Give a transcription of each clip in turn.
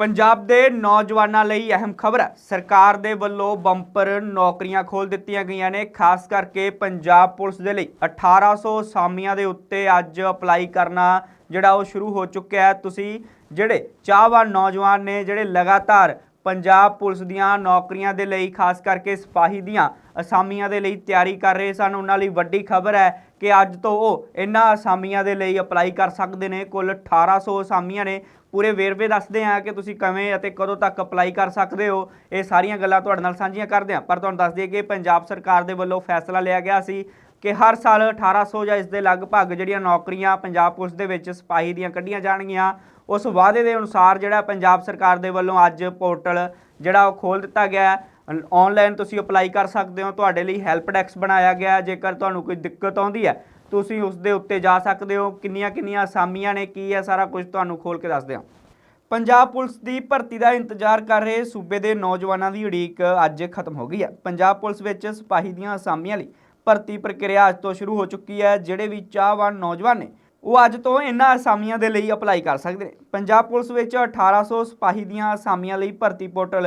ਪੰਜਾਬ ਦੇ ਨੌਜਵਾਨਾਂ ਲਈ ਅਹਿਮ ਖਬਰ ਹੈ। ਸਰਕਾਰ ਦੇ ਵੱਲੋਂ ਬੰਪਰ ਨੌਕਰੀਆਂ ਖੋਲ ਦਿੱਤੀਆਂ ਗਈਆਂ ਨੇ, ਖਾਸ ਕਰਕੇ ਪੰਜਾਬ ਪੁਲਿਸ ਦੇ ਲਈ। 1800 ਸਾਮੀਆਂ ਦੇ ਉੱਤੇ ਅੱਜ ਅਪਲਾਈ ਕਰਨਾ ਜਿਹੜਾ ਉਹ ਸ਼ੁਰੂ ਹੋ ਚੁੱਕਿਆ ਹੈ। ਤੁਸੀਂ ਜਿਹੜੇ ਚਾਹਵਾਨ ਨੌਜਵਾਨ ਨੇ, ਜਿਹੜੇ ਲਗਾਤਾਰ ਪੰਜਾਬ ਪੁਲਿਸ ਦੀਆਂ ਨੌਕਰੀਆਂ ਦੇ ਲਈ, ਖਾਸ ਕਰਕੇ ਸਿਪਾਹੀ ਦੀਆਂ ਅਸਾਮੀਆਂ ਦੇ ਲਈ ਤਿਆਰੀ ਕਰ ਰਹੇ ਸਨ, ਉਹਨਾਂ ਲਈ ਵੱਡੀ ਖਬਰ ਹੈ। ਕਿ ਅੱਜ ਤੋਂ ਉਹ ਇਹਨਾਂ ਅਸਾਮੀਆਂ ਦੇ ਲਈ ਅਪਲਾਈ ਕਰ ਸਕਦੇ ਨੇ। ਕੁੱਲ 1800 ਅਸਾਮੀਆਂ ਨੇ। ਪੂਰੇ ਵੇਰਵੇ ਦੱਸਦੇ ਹਾਂ ਕਿ ਤੁਸੀਂ ਕਿਵੇਂ ਅਤੇ ਕਦੋਂ ਤੱਕ ਅਪਲਾਈ ਕਰ ਸਕਦੇ ਹੋ। ਇਹ ਸਾਰੀਆਂ ਗੱਲਾਂ ਤੁਹਾਡੇ ਨਾਲ ਸਾਂਝੀਆਂ ਕਰਦੇ ਹਾਂ। ਪਰ ਤੁਹਾਨੂੰ ਦੱਸ ਦਈਏ ਕਿ ਪੰਜਾਬ ਸਰਕਾਰ ਦੇ ਵੱਲੋਂ ਫੈਸਲਾ ਲਿਆ ਗਿਆ ਸੀ ਕਿ ਹਰ ਸਾਲ 1800 ਜਾਂ ਇਸ ਦੇ ਲਗਭਗ ਜਿਹੜੀਆਂ ਨੌਕਰੀਆਂ ਪੰਜਾਬ ਪੁਲਿਸ ਦੇ ਵਿੱਚ ਸਿਪਾਹੀ ਦੀਆਂ ਕੱਢੀਆਂ ਜਾਣਗੀਆਂ, ਉਸ ਵਾਅਦੇ ਦੇ ਅਨੁਸਾਰ ਜਿਹੜਾ ਪੰਜਾਬ ਸਰਕਾਰ ਦੇ ਵੱਲੋਂ ਅੱਜ ਪੋਰਟਲ ਜਿਹੜਾ ਉਹ ਖੋਲ ਦਿੱਤਾ ਗਿਆ ਆਨਲਾਈਨ ਤੁਸੀਂ ਅਪਲਾਈ ਕਰ ਸਕਦੇ ਹੋ, ਤੁਹਾਡੇ ਲਈ ਹੈਲਪ ਡੈਸਕ ਬਣਾਇਆ ਗਿਆ ਜੇਕਰ ਤੁਹਾਨੂੰ ਕੋਈ ਦਿੱਕਤ ਆਉਂਦੀ ਹੈ, ਤੁਸੀਂ ਉਸ ਦੇ ਉੱਤੇ ਜਾ ਸਕਦੇ ਹੋ, ਕਿੰਨੀਆਂ ਕਿੰਨੀਆਂ ਅਸਾਮੀਆਂ ਨੇ, ਕੀ ਹੈ, ਸਾਰਾ ਕੁਝ ਤੁਹਾਨੂੰ ਖੋਲ ਕੇ ਦੱਸਦੇ ਹਾਂ ਪੰਜਾਬ ਪੁਲਿਸ ਦੀ ਭਰਤੀ ਦਾ ਇੰਤਜ਼ਾਰ ਕਰ ਰਹੇ ਸੂਬੇ ਦੇ ਨੌਜਵਾਨਾਂ ਦੀ ਉਡੀਕ ਅੱਜ ਖਤਮ ਹੋ ਗਈ ਹੈ। ਪੰਜਾਬ ਪੁਲਿਸ ਵਿੱਚ ਸਿਪਾਹੀ ਦੀਆਂ ਅਸਾਮੀਆਂ ਲਈ ਭਰਤੀ ਪ੍ਰਕਿਰਿਆ ਅੱਜ ਤੋਂ ਸ਼ੁਰੂ ਹੋ ਚੁੱਕੀ ਹੈ, ਜਿਹੜੇ ਵੀ ਚਾਹਵਾਨ ਨੌਜਵਾਨ ਨੇ, ਉਹ ਅੱਜ ਤੋਂ ਇਹਨਾਂ ਅਸਾਮੀਆਂ ਦੇ ਲਈ ਅਪਲਾਈ ਕਰ ਸਕਦੇ ਨੇ। ਪੰਜਾਬ ਪੁਲਿਸ ਵਿੱਚ 1800 ਸਿਪਾਹੀ ਦੀਆਂ ਅਸਾਮੀਆਂ ਲਈ ਭਰਤੀ ਪੋਰਟਲ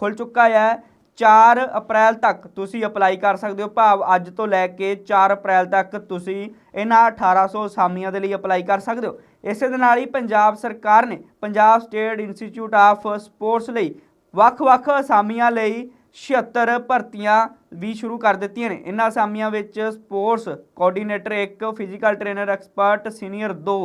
ਖੁੱਲ ਚੁੱਕਾ ਹੈ। 4 ਅਪ੍ਰੈਲ ਤੱਕ ਤੁਸੀਂ ਅਪਲਾਈ ਕਰ ਸਕਦੇ ਹੋ। ਭਾਵ ਅੱਜ ਤੋਂ ਲੈ ਕੇ 4 ਅਪ੍ਰੈਲ ਤੱਕ ਤੁਸੀਂ ਇਹਨਾਂ 1800 ਅਸਾਮੀਆਂ ਦੇ ਲਈ ਅਪਲਾਈ ਕਰ ਸਕਦੇ ਹੋ। ਇਸੇ ਦੇ ਨਾਲ ਹੀ ਪੰਜਾਬ ਸਰਕਾਰ ਨੇ Punjab state institute of sports ਲਈ ਵੱਖ-ਵੱਖ ਅਸਾਮੀਆਂ ਲਈ 76 ਭਰਤੀਆਂ ਵੀ ਸ਼ੁਰੂ ਕਰ ਦਿੱਤੀਆਂ ਨੇ। ਇਹਨਾਂ ਅਸਾਮੀਆਂ ਵਿੱਚ sports coordinator 1 physical trainer expert senior 2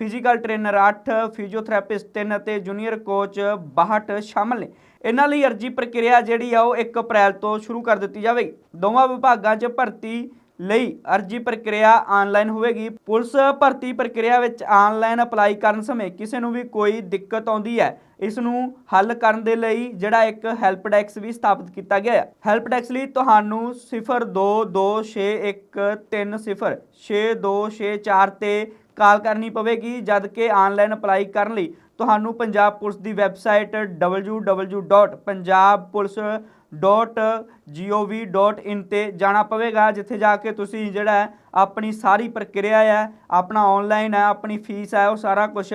physical trainer 8 physiotherapist 3 ਅਤੇ ਜੂਨੀਅਰ ਕੋਚ 62 ਸ਼ਾਮਲ ਨੇ। ਇਹਨਾਂ ਲਈ ਅਰਜੀ ਪ੍ਰਕਿਰਿਆ ਜਿਹੜੀ ਆ ਉਹ 1 ਅਪ੍ਰੈਲ ਤੋਂ ਸ਼ੁਰੂ ਕਰ ਦਿੱਤੀ ਜਾਵੇਗੀ ਦੋਵਾਂ ਵਿਭਾਗਾਂ 'ਚ ਭਰਤੀ ਲਈ ਅਰਜੀ ਪ੍ਰਕਿਰਿਆ ਆਨਲਾਈਨ ਹੋਵੇਗੀ। ਪੁਲਿਸ ਭਰਤੀ ਪ੍ਰਕਿਰਿਆ ਵਿੱਚ ਆਨਲਾਈਨ ਅਪਲਾਈ ਕਰਨ ਸਮੇਂ ਕਿਸੇ ਨੂੰ ਵੀ ਕੋਈ ਦਿੱਕਤ ਆਉਂਦੀ ਹੈ, ਇਸ ਨੂੰ ਹੱਲ ਕਰਨ ਦੇ ਲਈ ਜਿਹੜਾ ਇੱਕ ਹੈਲਪ ਡੈਸਕ ਵੀ ਸਥਾਪਿਤ ਕੀਤਾ ਗਿਆ ਹੈ ਹੈਲਪ ਡੈਸਕ ਲਈ ਤੁਹਾਨੂੰ 022613062624 ਤੇ ਕਾਲ ਕਰਨੀ ਪਵੇਗੀ, ਜਦ ਕਿ ਆਨਲਾਈਨ ਅਪਲਾਈ ਕਰਨ ਲਈ ਤੁਹਾਨੂੰ ਪੰਜਾਬ ਪੁਲਿਸ ਦੀ ਵੈਬਸਾਈਟ www.punjabpolice.gov.in ਤੇ ਜਾਣਾ ਪਵੇਗਾ, ਜਿੱਥੇ ਜਾ ਕੇ ਤੁਸੀਂ ਜਿਹੜਾ ਆਪਣੀ ਸਾਰੀ ਪ੍ਰਕਿਰਿਆ ਹੈ, ਆਪਣਾ ਆਨਲਾਈਨ ਹੈ, ਆਪਣੀ ਫੀਸ ਹੈ, ਉਹ ਸਾਰਾ ਕੁਝ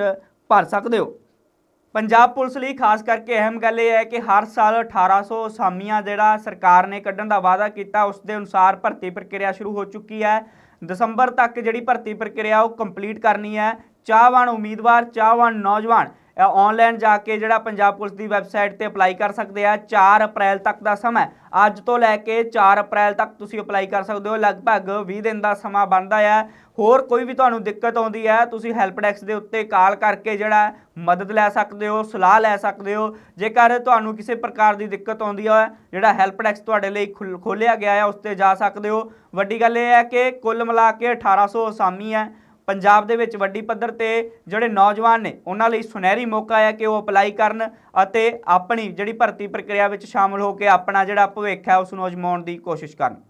ਭਰ ਸਕਦੇ ਹੋ। ਪੰਜਾਬ ਪੁਲਿਸ ਲਈ ਖਾਸ ਕਰਕੇ ਅਹਿਮ ਗੱਲ ਇਹ ਹੈ ਕਿ ਹਰ ਸਾਲ 1800 ਅਸਾਮੀਆਂ ਜਿਹੜਾ ਸਰਕਾਰ ਨੇ ਕੱਢਣ ਦਾ ਵਾਅਦਾ ਕੀਤਾ, ਉਸ ਦੇ ਅਨੁਸਾਰ ਭਰਤੀ ਪ੍ਰਕਿਰਿਆ ਸ਼ੁਰੂ ਹੋ ਚੁੱਕੀ ਹੈ। ਦਸੰਬਰ ਤੱਕ ਜਿਹੜੀ ਭਰਤੀ ਪ੍ਰਕਿਰਿਆ ਉਹ ਕੰਪਲੀਟ ਕਰਨੀ ਹੈ। ਚਾਹਵਾਨ ਉਮੀਦਵਾਰ, ਚਾਹਵਾਨ ਨੌਜਵਾਨ ਆਨਲਾਈਨ ਜਾ ਕੇ ਜਿਹੜਾ ਪੰਜਾਬ ਪੁਲਿਸ ਦੀ ਵੈਬਸਾਈਟ ਤੇ ਅਪਲਾਈ ਕਰ ਸਕਦੇ ਆ। 4 ਅਪ੍ਰੈਲ ਤੱਕ ਦਾ ਸਮਾਂ ਅੱਜ ਤੋਂ ਲੈ ਕੇ 4 ਅਪ੍ਰੈਲ ਤੱਕ ਤੁਸੀਂ ਅਪਲਾਈ ਕਰ ਸਕਦੇ ਹੋ। ਲਗਭਗ 20 ਦਿਨ ਦਾ ਸਮਾਂ ਬਣਦਾ ਹੈ ਹੋਰ ਕੋਈ ਵੀ ਤੁਹਾਨੂੰ ਦਿੱਕਤ ਆਉਂਦੀ ਹੈ, ਤੁਸੀਂ ਹੈਲਪ ਡੈਸਕ ਦੇ ਉੱਤੇ ਕਾਲ ਕਰਕੇ ਜਿਹੜਾ ਮਦਦ ਲੈ ਸਕਦੇ ਹੋ, ਸਲਾਹ ਲੈ ਸਕਦੇ ਹੋ। ਜੇਕਰ ਤੁਹਾਨੂੰ ਕਿਸੇ ਪ੍ਰਕਾਰ ਦੀ ਦਿੱਕਤ ਆਉਂਦੀ ਹੈ, ਜਿਹੜਾ ਹੈਲਪ ਡੈਸਕ ਤੁਹਾਡੇ ਲਈ ਖੁੱਲ- ਖੋਲ੍ਹਿਆ ਗਿਆ ਹੈ ਉਸ ਤੇ ਜਾ ਸਕਦੇ ਹੋ। ਵੱਡੀ ਗੱਲ ਇਹ ਹੈ ਕਿ ਕੁੱਲ ਮਿਲਾ ਕੇ 1800 ਅਸਾਮੀ ਹੈ। ਪੰਜਾਬ ਦੇ ਵਿੱਚ ਵੱਡੀ ਪੱਧਰ ਤੇ ਜਿਹੜੇ ਨੌਜਵਾਨ ਨੇ, ਉਹਨਾਂ ਲਈ ਸੁਨਹਿਰੀ ਮੌਕਾ ਹੈ ਕਿ ਉਹ ਅਪਲਾਈ ਕਰਨ ਅਤੇ ਆਪਣੀ ਜਿਹੜੀ ਭਰਤੀ ਪ੍ਰਕਿਰਿਆ ਵਿੱਚ ਸ਼ਾਮਲ ਹੋ ਕੇ ਆਪਣਾ ਜਿਹੜਾ ਭਵਿੱਖ ਹੈ ਉਸ ਨੂੰ ਅਜਮਾਉਣ ਦੀ ਕੋਸ਼ਿਸ਼ ਕਰਨ।